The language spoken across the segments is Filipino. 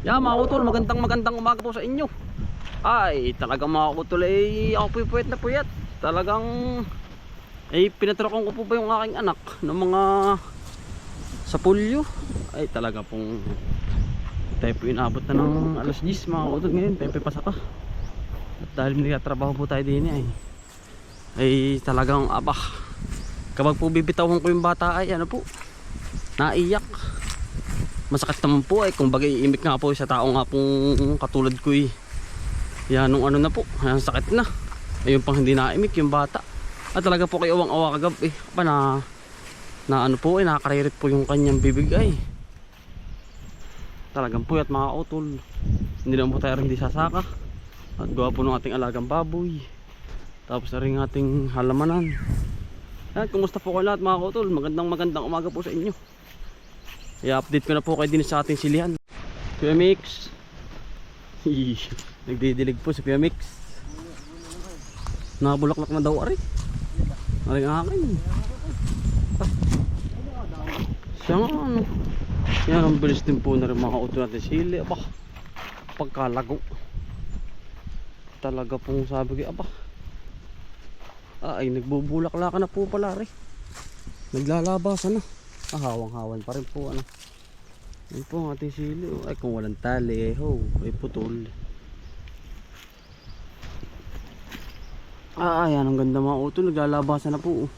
Yan mga utol, magandang magandang umaga po sa inyo. Ay, talagang mga utol ay ako po puyat na puyat. Talagang ay pinaturakan ko po ba yung aking anak ng mga sa pulyo. Ay talaga pong tayo po inabot na ng alas 10 mga utol ngayon. Tayo pa pasaka. At dahil nagtatrabaho po tayo din ay ay talagang abah kapag po bibitawan ko yung bata ay ano po naiyak masakit naman po ay kung bagay imik nga po sa tao nga pong katulad ko eh. Yan nung ano na po yan sakit na. Ayun pang hindi naimik yung bata. At talaga po kayo awang awa kagab eh. Pa na na ano po eh nakakaririt po yung kanyang bibig ay talagang puyat mga utol. Hindi naman po tayo rin sasaka. At gawa po ng ating alagang baboy. Tapos na rin ating halamanan. Yan kumusta po kayo lahat mga utol? Magandang magandang umaga po sa inyo I-update ko na po kayo din sa ating silihan. Kuya Nagdidilig po si Kuya Mix. Nakabulaklak na daw ari. Aring akin. Siya nga ano. Yan ang bilis din po na rin mga auto natin sili. Aba. Pagkalago. Talaga pong sabi ko. Aba. Ay nagbubulaklak na po pala rin. Naglalabasan na. Ah, hawang-hawan pa rin po ano. Yan po ang ating sili. oh. Ay kung walang tali eh, ho, ay putol. Ah, yan ang ganda mga utol. Naglalabasan na po. Oh.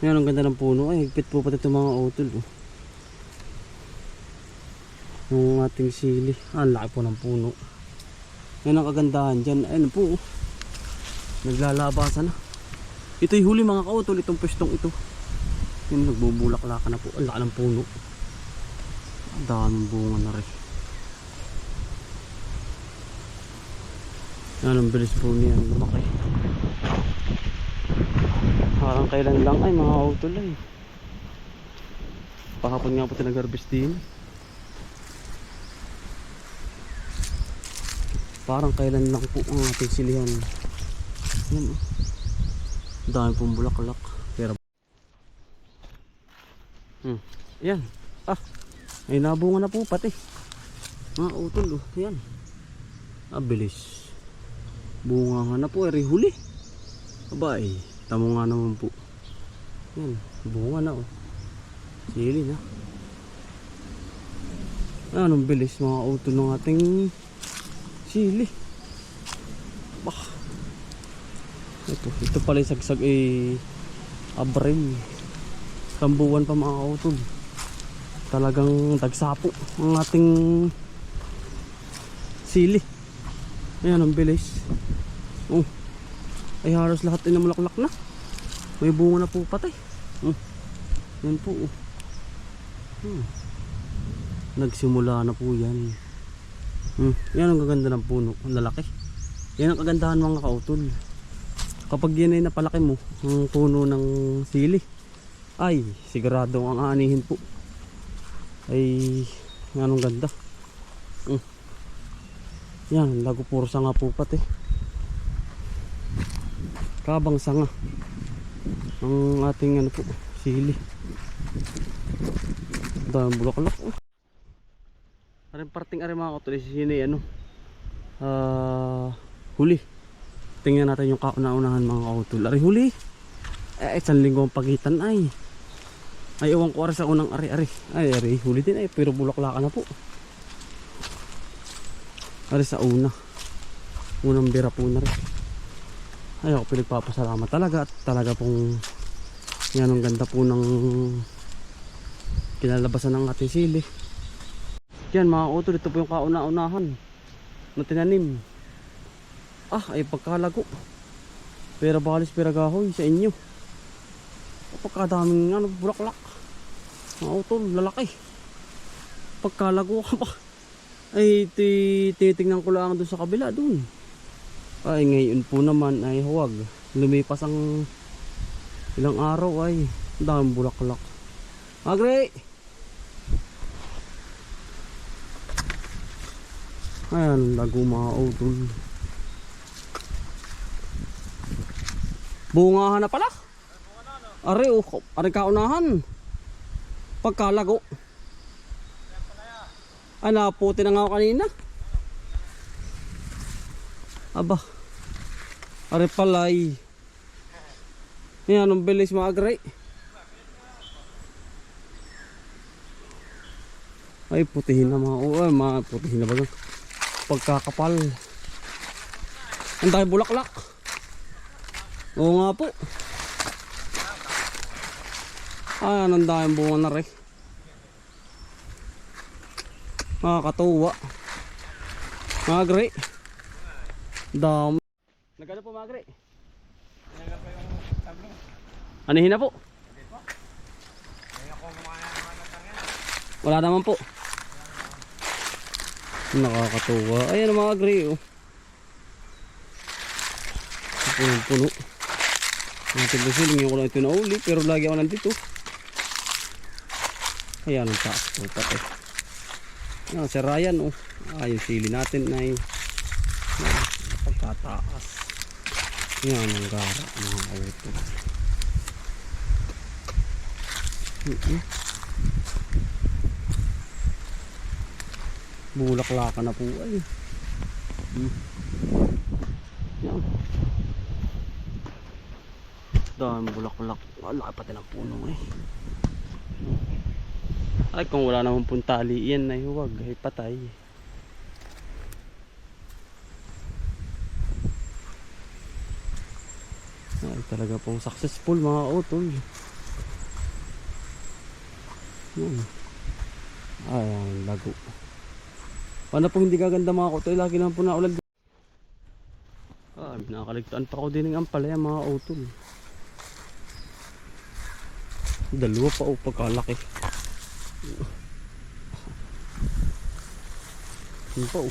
Yan ang ganda ng puno. Ay, higpit po pati itong mga utol. Oh. Yung ating sili. Ah, ang laki po ng puno. Yan ang kagandahan dyan. Ayun po. oh. Naglalabasan na. Ito'y huli mga kautol. Itong pwestong ito. Yung nagbubulak-laka na po. Ang laki ng puno. Ang daming bunga na rin. Yan ang bilis po niyan. Lumaki. Parang kailan lang ay mga utol ay. Pahapon nga po ito nag-harvest din. Parang kailan lang po ang ating silihan. Yan. oh. Dami pong bulaklak. Hmm. Yan. Ah. Ay nabunga na po pati. Mga utol oh. Yan. Ah. Bunga nga na po. Eri huli. Abay. Tamo nga naman po. Yan. Bunga na oh. Sili na. Ah, Anong bilis mga utol ng ating sili. Bah. Ito, ito pala yung sagsag eh Abril tambuwan pa mga kautol talagang dagsapo ang ating sili. Ayan ang bilis. Oh ay halos lahat ay namulaklak na. May bunga na po patay. Oh yan po oh. Hmm. nagsimula na po yan. Hmm. yan ang gaganda ng puno ang lalaki. Yan ang kagandahan mga kautol. Kapag yan ay napalaki mo ang puno ng sili ay sigurado ang aanihin po. Ay anong ganda. Mm. yan lago puro sanga po pati. Kabang sanga. Ang ating ano po sili. Dahil bulaklak oh. Parting ari mga katulis sini ano. Ah huli. Tingnan natin yung kauna-unahan mga kautol ari huli. Eh isang linggo ang pagitan ay ay ewan ko sa unang ari-ari. Ay ari huli din ay pero bulaklaka na po. Ari sa una. Unang bira po na rin. Ay ako pinagpapasalamat talaga at talaga pong yan ang ganda po ng kinalabasan ng ating sili. Yan mga utol ito po yung kauna-unahan na tinanim. Ah ay pagkalago. Pero balis piragahoy sa inyo. Pagkadaming ano, bulaklak. Mga utol, lalaki. Pagkalago ka pa. Ay, ti- titingnan ko lang doon sa kabila doon. Ay, ngayon po naman ay huwag. Lumipas ang ilang araw ay daming bulaklak. Agre! Ayan, lago mga utol. Bungahan na pala. Are oh, are kaunahan. Pagkalago. Ah, naputi na nga ako kanina. Aba. Are palay. Yan, anong bilis mga agray. Ay, putihin na mga, ay, mga putihin na ba gan? Pagkakapal. Ang dahil bulaklak. Oo nga po. Ah, ang dahil bunga na rin. Nakakatuwa. Mga agray. Dami. Nagano po mga agray? Anihin na po. Wala naman po. Nakakatuwa. Ayan mga agri oh. Puno-puno. Natin ba sila, ngayon ko lang ito na uli, pero lagi ako nandito. Ayan ang taas po pati. Ayan, si Ryan oh. Ah, yung sili natin ay ah, pagkataas. Yan ang gara, mga auto. Mm-mm. Bulaklaka na po ay. Hmm. Yan. Dami bulaklak. Wala pati ng puno eh. Ay kung wala naman pong tali yan ay huwag ay patay. Ay talaga pong successful mga utol. Yan. Ay ang lago. Paano po hindi gaganda mga utol? Lagi naman po naulan. Ah, nakaligtaan pa ako din ng ampalaya mga utol. Dalawa pa o pagkalaki. Yan pa o.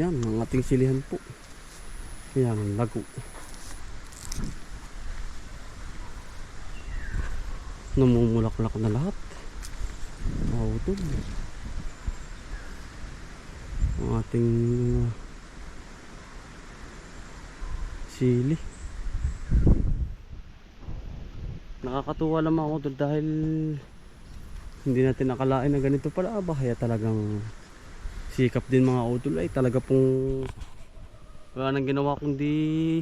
Yan, ang ating silihan po. Yan, ang lago. Namumulaklak na lahat. Mautol. Ang ating uh, sili. Nakakatuwa naman ako doon dahil hindi natin nakalain na ganito pala. Aba kaya talagang sikap din mga utol ay talaga pong wala nang ginawa kundi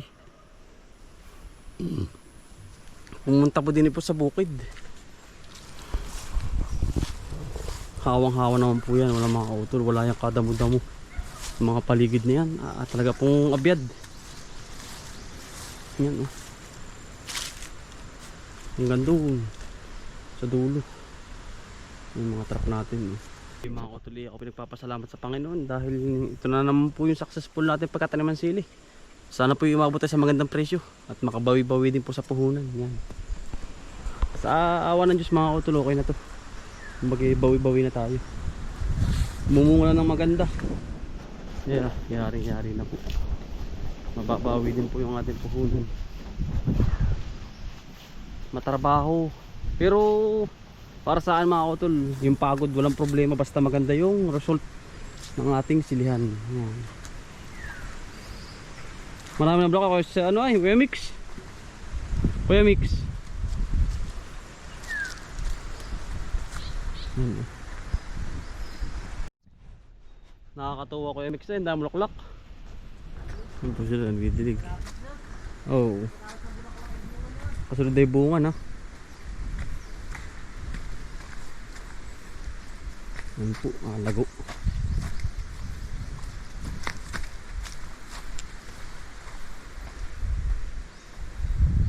pumunta po din po sa bukid. Hawang hawa naman po yan. Wala mga utol wala yung kadamo-damo mga paligid na yan. Ah, talaga pong abyad. Yan oh hanggang doon sa dulo. Yung mga truck natin oh. yung mga kutuloy ako pinagpapasalamat sa Panginoon dahil ito na naman po yung successful natin pagkataniman sili. Sana po umabot tayo sa magandang presyo at makabawi-bawi din po sa puhunan. Yan. Sa awa ng Diyos mga kutuloy okay na to. Kumbaga bawi-bawi na tayo. Mumunga na ng maganda. Yeah, yari-yari na po. Mababawi din po yung ating puhunan matrabaho. Pero para saan mga utol yung pagod walang problema basta maganda yung result ng ating silihan. Yan. marami na block ako. Sa ano ay Kuya Mix? Kuya Mix. Yan. nakakatuwa Kuya Mix. Na yung dami loklak yun po sila nagdidilig. Oh Kasunod ay bunga na. Yan po, ah, lago.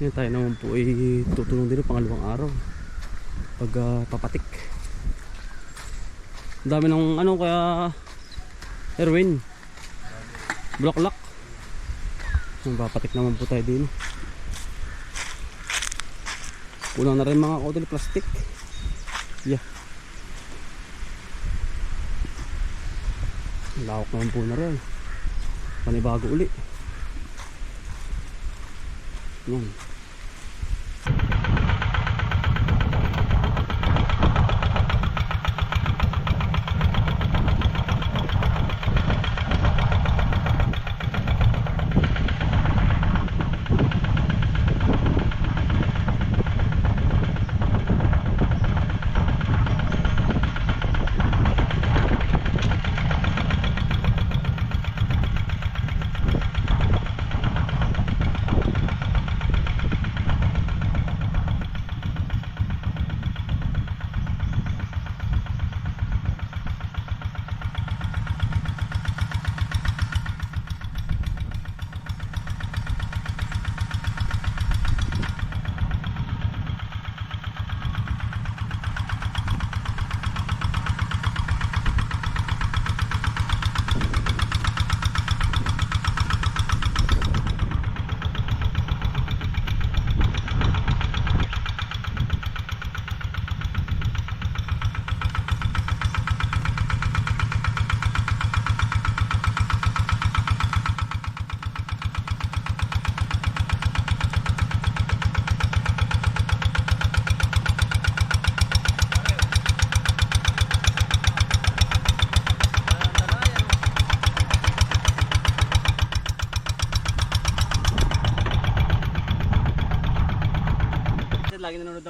Yan tayo naman po ay tutulong din ng pangalawang araw. Pag ah, papatik. Ang dami ng ano kaya Erwin. Lock. Papatik naman po tayo din. Kulang na rin mga kodol plastic. Yeah. Lawak naman po na rin. Panibago uli. Yan.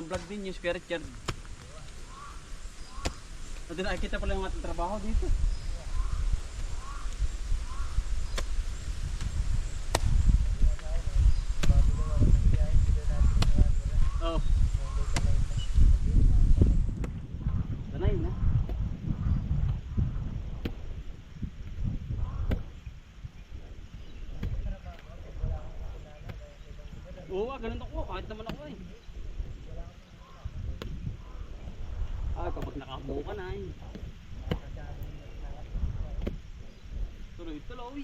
Vlog din yung Spirit Yard. Hindi nakikita pala yung ating trabaho dito. Oh. Sanay na. Oo, ah, ganun ako. Kahit naman ako eh. Nakabuo ka na eh. Tuloy-tuloy.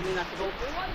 Parang may nasa gawpuan.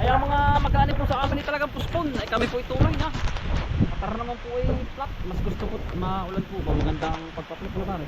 Ay ang mga mechanic po sa amin ay talagang postpone. Ay kami po ituloy na. Para naman po ay flat. Mas gusto po maulan po ba magandang pagpa-flip na pare.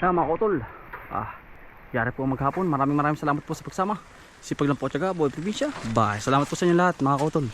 Tama ko tol. Ah, Yari po maghapon. Maraming maraming salamat po sa pagsama. Sipag lang po at syaga, Boy Probinsya. Bye. Salamat po sa inyo lahat mga kautol.